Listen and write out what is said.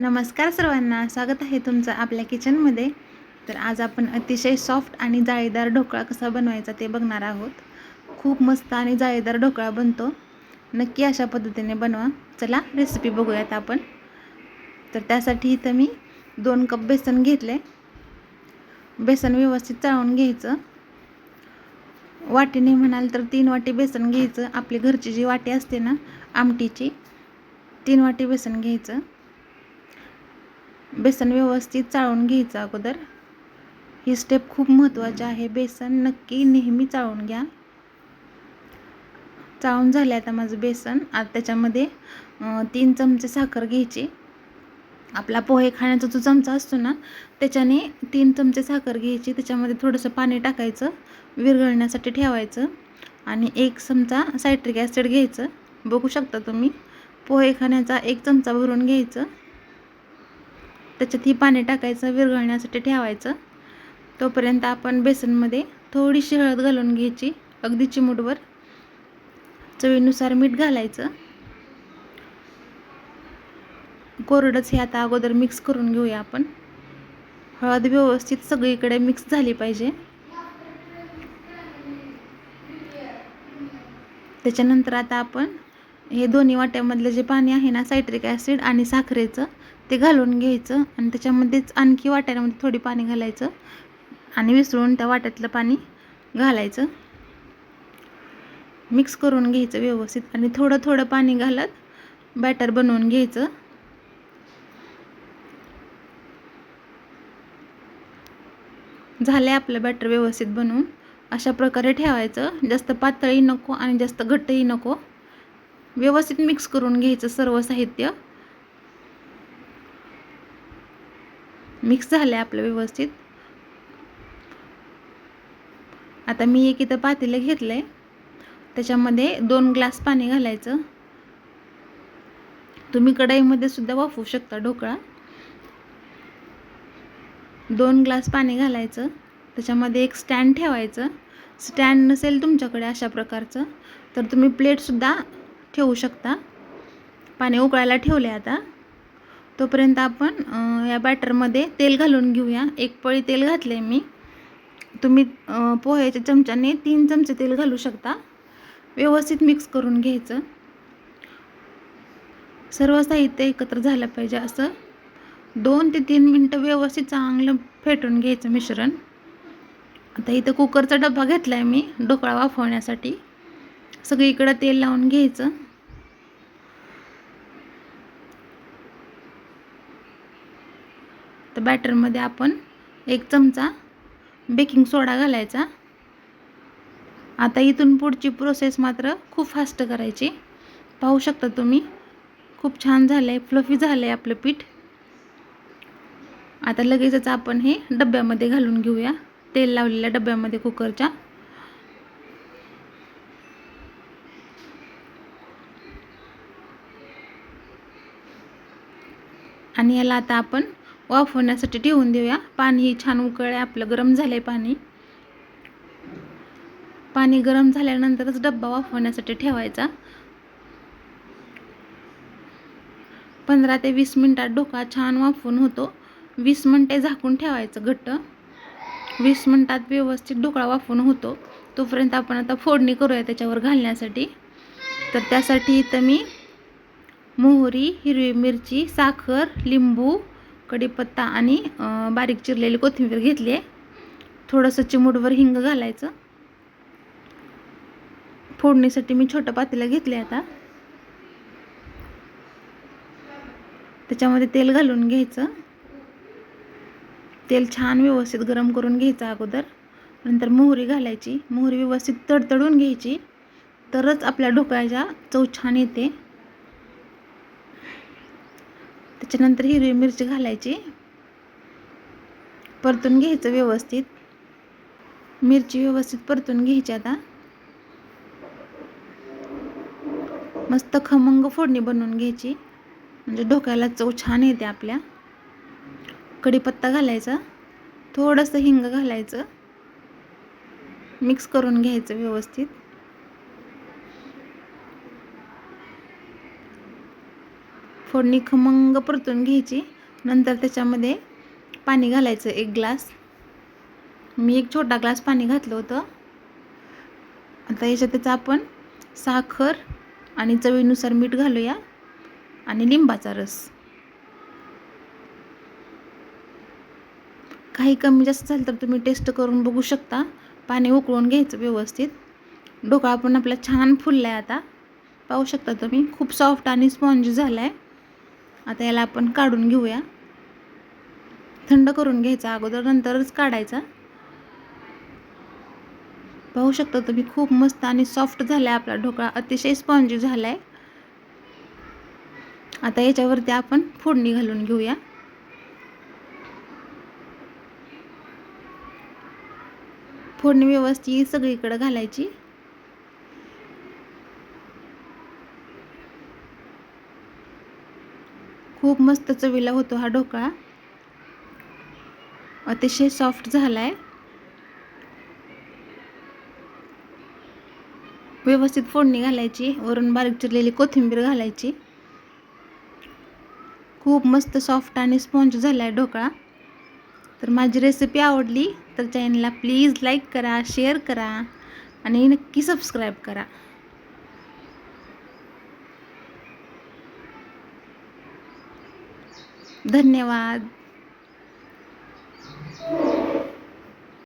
नमस्कार सर्वांना स्वागत आहे तुमचं आपल्या किचनमध्ये. तर आज आपण अतिशय सॉफ्ट आणि जाळीदार ढोकळा कसा बनवायचा ते बघणार आहोत. खूप मस्त आणि जाळीदार ढोकळा बनतो. नक्की अशा पद्धतीने बनवा. चला रेसिपी बघूयात आपण. तर त्यासाठी इथं मी दोन कप बेसन घेतले बेसन व्यवस्थित चाळून घ्यायचं. वाटीने म्हणाल तर तीन वाटी बेसन घ्यायचं. आपली घरची जी वाटी असते ना आमटीची तीन वाटी बेसन घ्यायचं. बेसन व्यवस्थित चाळून घ्यायचं अगोदर. ही स्टेप खूप महत्त्वाची आहे. बेसन नक्की नेहमी चाळून घ्या. चाळून झाले आता माझं बेसन. आता त्याच्यामध्ये तीन चमचे साखर घ्यायची. आपला पोहे खाण्याचा जो चमचा असतो ना त्याच्याने तीन चमचे साखर घ्यायची. त्याच्यामध्ये थोडंसं पाणी टाकायचं विरघळण्यासाठी ठेवायचं आणि एक चमचा सायट्रिक ॲसिड घ्यायचं. बघू शकता तुम्ही पोहे खाण्याचा एक चमचा भरून घ्यायचं. त्याच्यात ही पाणी टाकायचं विरघळण्यासाठी ठेवायचं. तोपर्यंत आपण बेसनमध्ये थोडीशी हळद घालून घ्यायची अगदी चिमूटवर चवीनुसार मीठ घालायचं. कोरडंच हे आता अगोदर मिक्स करून घेऊया आपण. हळद व्यवस्थित सगळीकडे मिक्स झाली पाहिजे. त्याच्यानंतर आता आपण हे दोन्ही वाट्यामधलं जे पाणी आहे ना सायट्रिक ॲसिड आणि साखरेचं ते घालून घ्यायचं आणि त्याच्यामध्येच आणखी वाट्यामध्ये थोडी पाणी घालायचं आणि विसळून त्या वाट्यातलं पाणी घालायचं. मिक्स करून घ्यायचं व्यवस्थित आणि थोडं थोडं पाणी घालत बॅटर बनवून घ्यायचं. झालं आपलं बॅटर व्यवस्थित बनवून. अशा प्रकारे ठेवायचं. जास्त पातळही नको आणि जास्त घट्टही नको. व्यवस्थित मिक्स करून घ्यायचं सर्व साहित्य. मिक्स झालं आहे आपलं व्यवस्थित. आता मी एक इथं पातेलं घेतलं आहे त्याच्यामध्ये दोन ग्लास पाणी घालायचं. तुम्ही कढईमध्ये सुद्धा वाफवू शकता ढोकळा. दोन ग्लास पाणी घालायचं. त्याच्यामध्ये एक स्टँड ठेवायचं. स्टँड नसेल तुमच्याकडे अशा प्रकारचं तर तुम्ही प्लेटसुद्धा ठेवू शकता. पाणी उकळायला ठेवले आता. तोपर्यंत आपण या बॅटरमध्ये तेल घालून घेऊया. एक पळी तेल घातले मी. तुम्ही पोह्याच्या चमच्याने तीन चमचे तेल घालू शकता. व्यवस्थित मिक्स करून घ्यायचं. सर्व साहित्य एकत्र झालं पाहिजे असं. दोन ते तीन मिनटं व्यवस्थित चांगलं फेटून घ्यायचं मिश्रण. आता इथं कुकरचा डबा घेतला आहे मी ढोकळा वाफवण्यासाठी. सगळीकडं तेल लावून घ्यायचं. तर बॅटरमध्ये आपण एक चमचा बेकिंग सोडा घालायचा. आता इथून पुढची प्रोसेस मात्र खूप फास्ट करायची. पाहू शकता तुम्ही खूप छान झालं आहे फ्लफी झालं आहे आपलं पीठ. आता लगेचच आपण हे डब्यामध्ये घालून घेऊया तेल लावलेल्या डब्यामध्ये कुकरच्या. आणि याला आता आपण वाफवण्यासाठी ठेवून देऊया. पाणी छान उकळे आपलं गरम झालं आहे पाणी. पाणी गरम झाल्यानंतरच डब्बा वाफवण्यासाठी ठेवायचा. पंधरा ते वीस मिनटात डोका छान वाफवून होतो. वीस मिनटे झाकून ठेवायचं घट्ट. वीस मिनटात व्यवस्थित ढोकळा वाफून होतो. तोपर्यंत आपण आता फोडणी करूया त्याच्यावर घालण्यासाठी. तर त्यासाठी इथं मी मोहरी हिरवी मिरची साखर लिंबू कढीपत्ता आणि बारीक चिरलेली कोथिंबीर घेतली आहे. थोडंसं चिमूटवर हिंग घालायचं. फोडणीसाठी मी छोटं पातेलं घेतले आता. त्याच्यामध्ये तेल घालून घ्यायचं. तेल छान व्यवस्थित गरम करून घ्यायचं अगोदर. नंतर मोहरी घालायची. मोहरी व्यवस्थित तडतडून घ्यायची. तरच आपल्या ढोकळ्याच्या चव छान येते. त्याच्यानंतर हिरवी मिरची घालायची. परतून घ्यायचं व्यवस्थित. मिरची व्यवस्थित परतून घ्यायची आता. मस्त खमंग फोडणी बनवून घ्यायची. म्हणजे ढोक्याला चव छान येते आपल्या. कढीपत्ता घालायचा. थोडंसं हिंग घालायचं. मिक्स करून घ्यायचं व्यवस्थित. फोडणी खमंग परतून घ्यायची. नंतर त्याच्यामध्ये पाणी घालायचं एक ग्लास. मी एक छोटा ग्लास पाणी घातलं होतं. आता याच्यात त्याचा आपण साखर आणि चवीनुसार मीठ घालूया आणि लिंबाचा रस. काही कमी जास्त झालं तर तुम्ही टेस्ट करून बघू शकता. पाणी उकळून घ्यायचं व्यवस्थित. ढोकळा पण आपला छान फुलला आहे आता. पाहू शकता तुम्ही खूप सॉफ्ट आणि स्पॉन्ज झाला आहे आता याला आपण काढून घेऊया. थंड करून घ्यायचा अगोदर नंतरच काढायचा. पाहू शकता तुम्ही खूप मस्त आणि सॉफ्ट झाला आहे आपला ढोकळा अतिशय स्पॉन्जी झाला आहे आता याच्यावरती आपण फोडणी घालून घेऊया. फोडणी व्यवस्थित सगळीकडे घालायची. खूप मस्त चवीला होतो हा ढोकळा. अतिशय सॉफ्ट झाला आहे व्यवस्थित फोडणी घालायची वरून बारीक चिरलेली कोथिंबीर घालायची. खूप मस्त सॉफ्ट आणि स्पॉन्ज झाला आहे ढोकळा. तर माझी रेसिपी आवडली तर चॅनलला प्लीज लाईक करा शेअर करा आणि नक्की सबस्क्राईब करा. धन्यवाद.